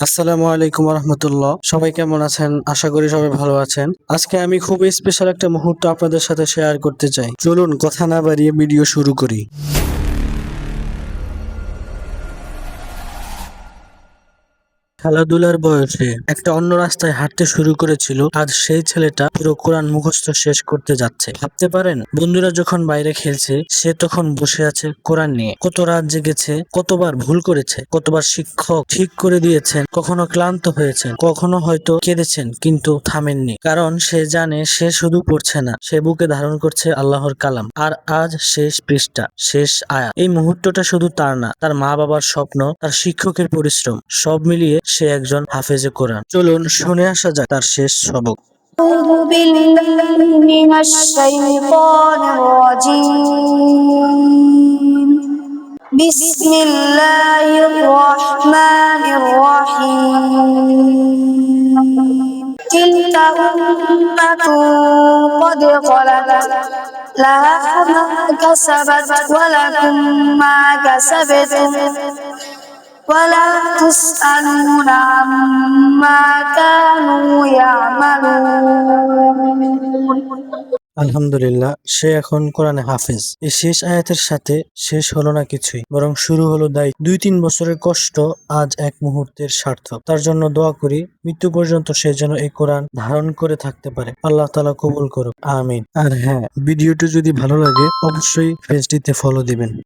আসসালামু আলাইকুম রহমতুল্লাহ সবাই কেমন আছেন? আশা করি সবাই ভালো আছেন। আজকে আমি খুব স্পেশাল একটা মুহূর্ত আপনাদের সাথে শেয়ার করতে চাই। চলুন, কথা না বাড়িয়ে ভিডিও শুরু করি। খেলাধুলার বয়সে একটা অন্য রাস্তায় হাঁটতে শুরু করেছিল, আজ সেই ছেলেটা পুরো কোরআন মুখস্থ শেষ করতে যাচ্ছে। ভাবতে পারেন, বন্ধুরা যখন বাইরে খেলছে, সে তখন বসে আছে কোরআন নিয়ে। কত রাত জেগেছে, কতবার ভুল করেছে, কতবার শিক্ষক ঠিক করে দিয়েছেন, কখনো ক্লান্ত হয়েছেন, কখনো হয়তো কেঁদেছেন, কিন্তু থামেননি। কারণ সে জানে সে শুধু পড়ছে না, সে বুকে ধারণ করছে আল্লাহর কালাম। আর আজ শেষ পৃষ্ঠা, শেষ আয়া এই মুহূর্তটা শুধু তার না, তার মা বাবার স্বপ্ন, তার শিক্ষকের পরিশ্রম, সব মিলিয়ে সে একজন হাফেজে কোরআন চলুন শুনে আসা যাক তার শেষ সবক أعوذ بالله من الشيطان الرجيم بسم الله الرحمن الرحيم تلك أمة قد خلت لها ما كسبت ولكم ما كسبتم ولا تسألون عما كانوا يعملون আলহামদুলিল্লাহ সে এখন কোরআনে হাফেজ এই শেষ আয়াতের সাথে শেষ হলো না কিছুই বরং শুরু হলো দায়িত্ব দুই তিন বছরের কষ্ট আজ এক মুহূর্তের সার্থক তার জন্য দোয়া করি মৃত্যু পর্যন্ত সে যেন এই কোরআন ধারণ করে থাকতে পারে আল্লাহ তালা কবুল করুক আমিন আর হ্যাঁ ভিডিওটি যদি ভালো লাগে অবশ্যই পেজটিতে ফলো দিবেন